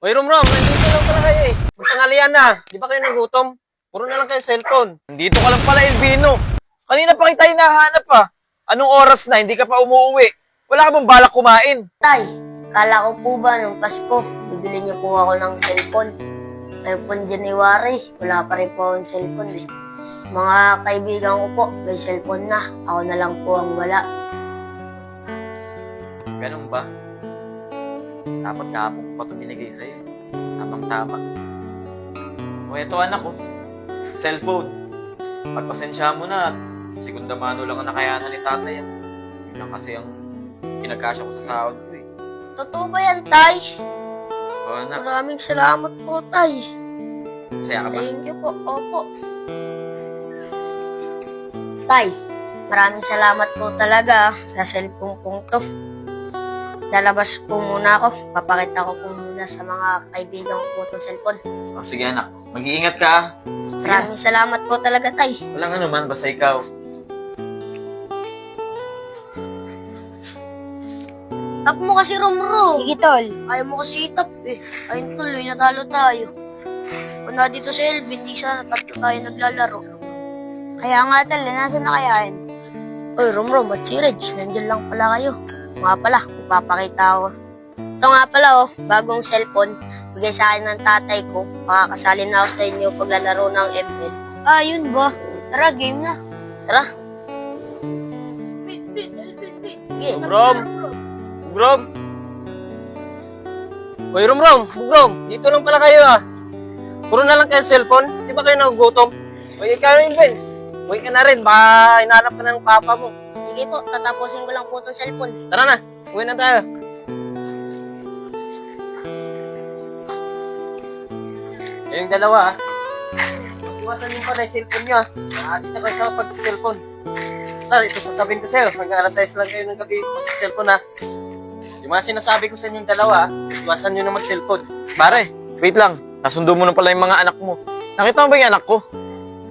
Uy, Rom Rom, nandito lang pala kayo eh. Magtangalian na. Di ba kayo nagutom? Puro na lang kayo cellphone. Nandito ka lang pala, Elvino. Kanina pa kita hinahanap pa. Anong oras na, hindi ka pa umuwi? Wala ka bang balak kumain? Tay, kala ko po ba nung Pasko, bibili niyo po ako ng cellphone. Ngayon po January, wala pa rin po akong cellphone eh. Mga kaibigan ko po, may cellphone na. Ako na lang po ang wala. Ganun ba? Dapat kahapon ko pa ito binigay sa'yo. Tamang tama. O eto anak ko. Cellphone. Pagpasensya mo na at segunda mano lang ang nakayanan ni tatay. ah. Yun lang kasi ang pinagkasya ko sa sahod ko eh. Totoo ba yan, Tay? O anak, Maraming salamat po, Tay. saya ka ba? Thank you po. Opo. Tay, maraming salamat po talaga sa cellphone pong to. Lalabas po muna ako. Papakita ko po muna sa mga kaibigan ko po itong cellphone. O sige anak, mag-iingat ka ah. Sige. Maraming salamat po talaga, Tay. Walang ano man, basta ikaw. Tap mo kasi, Romro. Sige, Tol. Ayaw mo kasi itap eh. Ayun, tuloy, natalo tayo. Kung na dito sa Elvin, hindi siya tatlo tayo naglalaro. Kaya nga, Tol, nasan na kaya yun? Uy, Romro, at si Reg, nandyan lang pala kayo. Nga pala, ipapakita ako. Ito nga pala, oh, bagong cellphone. Bigay sa akin ng tatay ko. Makakasali na ako sa inyo paglalaro ng ML. Ah, yun ba? Tara, game na. Tara. Sige, Rom. Bugrom! Uy, Rom Rom! Bugrom! Dito lang pala kayo ah. Puro na lang kayo cellphone. Di ba kayo nagugutom? Uy, ikaw yung Vince. Uy ka na rin. Baka hinahanap ka na ng papa mo. Sige po, tatapusin ko lang po itong cellphone. Tara na. Uwi na tayo. Eh, yung dalawa ah. Iwasan yung pa na yung cellphone nyo ah. Nakakita kayo sa pag-cellphone. Basta, ito sasabihin ko sa'yo. Hanggang alas 6 lang kayo ng gabi pag-cellphone ah. Yung mga sinasabi ko sa inyong dalawa, iwasan nyo na mag-cellphone. Pare, wait lang. Nasundo mo na pala yung mga anak mo. Nakita mo ba yung anak ko?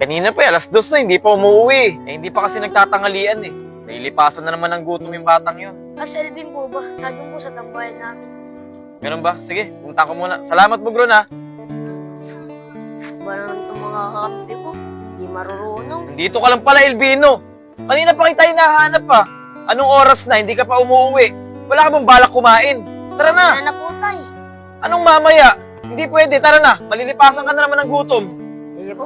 Kanina pa eh, alas dos na, hindi pa umuwi. Eh, hindi pa kasi nagtatangalian eh. Nailipasan na naman ng gutom yung batang yun. Ah, Selvin po ba? Nandun po sa tambayan namin. Ganun ba? Sige, punta ko muna. Salamat, Bugron ha. Ba naman itong mga kakampi ko? Hindi marurunong. Nandito ka lang pala, Elvino. Kanina pa kita hinahanap pa. Anong oras na, hindi ka pa umuwi. Wala ka bang balak kumain? Tara na. Wala na po tayo. Anong mamaya? Hindi pwede, tara na. Malilipasan ka na naman ng gutom. Sige po.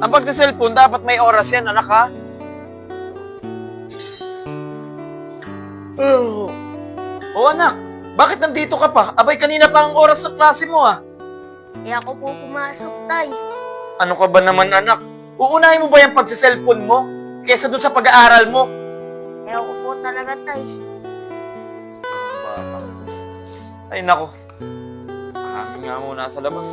Ang pagsa-cellphone, dapat may oras yan, anak ha? Oh. Oh, anak. Bakit nandito ka pa? Abay, kanina pa ang oras sa klase mo, ah. Kaya ako po pumasok tayo. Ano ka ba naman, anak? Uunahin mo ba yung pagsa-cellphone mo? Kesa dun sa pag-aaral mo? Kaya ako po talaga tayo. Ay, nako. Marami nga muna sa labas.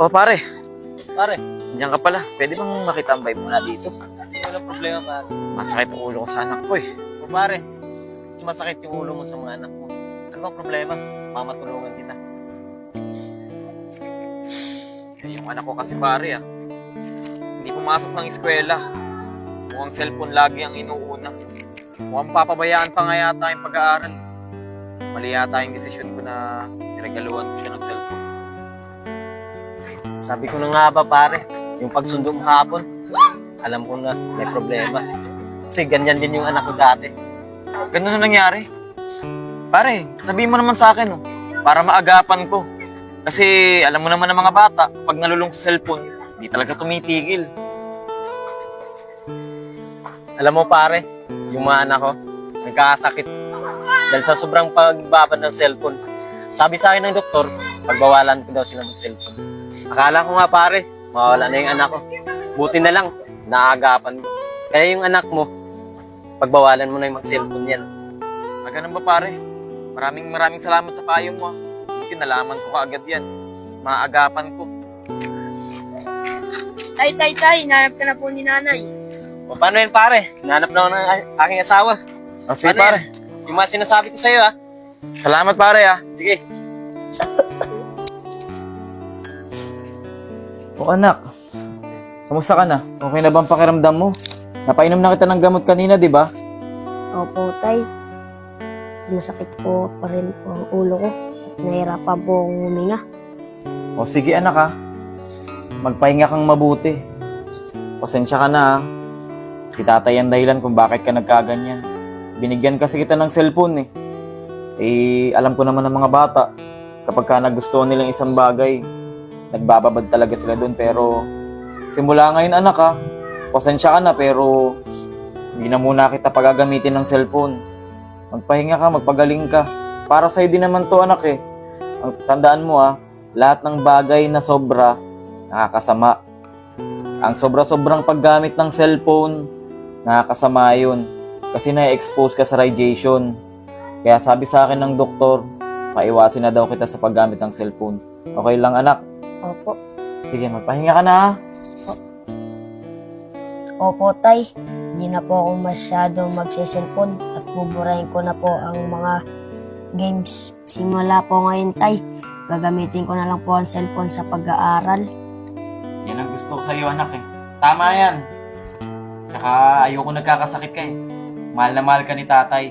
Oh, pare. Pare, diyan ka pala. Pwede bang makitambay muna dito? Hindi, walang problema pare. Masakit ang ulo ko sa anak ko eh. O pare, sumasakit yung ulo mo sa mga anak mo. Ano bang problema? Mamatulungan kita. Eh, yung anak ko kasi pare ah. Hindi pumasok ng eskwela. Mukhang cellphone lagi ang inuuna. Mukhang papabayaan pa nga yata yung pag-aaral. Mali yata yung desisyon ko na niregaluhan ko siya ng cellphone. Sabi ko na nga ba pare, yung pagsundo mo hapon, alam ko na may problema. Kasi ganyan din yung anak ko dati. Ganun na nangyari. Pare, sabihin mo naman sa akin, oh, para maagapan ko. Kasi alam mo naman ng mga bata, pag nalulung sa cellphone, hindi talaga tumitigil. Alam mo pare, yung mga anak ko, nagkakasakit. Dahil sa sobrang pagbabad ng cellphone. Sabi sa akin ng doktor, pagbawalan ko daw sila ng cellphone. Akala ko nga pare, mawala na yung anak ko. Buti na lang, naagapan ko. Kaya yung anak mo, pagbawalan mo na yung mag-cellphone yan. Ah, ganun ba pare? Maraming maraming salamat sa payo mo. ah. Buti nalaman ko kaagad yan. Maagapan ko. Tay, tay, tay. Nanap ka na po ni nanay. O paano yan pare? Nanap na ako ng a- aking asawa. Ah, sige pare. Yung mga sinasabi ko sa'yo ah. Salamat pare ah. Sige. O anak, kamusta ka na? Okay na bang pakiramdam mo? Napainom na kita ng gamot kanina, di ba? Opo, tay. Masakit po pa rin po ang ulo ko. At nahirapan po akong huminga. O sige anak ha. Magpahinga kang mabuti. Pasensya ka na ha. Si tatay ang dahilan kung bakit ka nagkaganyan. Binigyan kasi kita ng cellphone eh. Eh, alam ko naman ng mga bata. Kapag ka nagustuhan nilang isang bagay, nagbababad talaga sila doon. Pero, simula ngayon anak ha. Pasensya ka na pero hindi na muna kita pagagamitin ng cellphone. Magpahinga ka, magpagaling ka. Para sa'yo din naman to anak eh. Ang tandaan mo ah, lahat ng bagay na sobra, nakakasama. Ang sobra-sobrang paggamit ng cellphone, nakakasama yun. Kasi na-expose ka sa radiation. Kaya sabi sa akin ng doktor, paiwasin na daw kita sa paggamit ng cellphone. Okay lang anak? Opo. Sige, magpahinga ka na. Opo, tay. Hindi na po ako masyadong magsiselfon at buburahin ko na po ang mga games. Simula po ngayon, tay. Gagamitin ko na lang po ang cellphone sa pag-aaral. Yan ang gusto ko sa'yo anak eh. Tama yan. Tsaka ayoko nagkakasakit ka eh. Mahal na mahal ka ni tatay.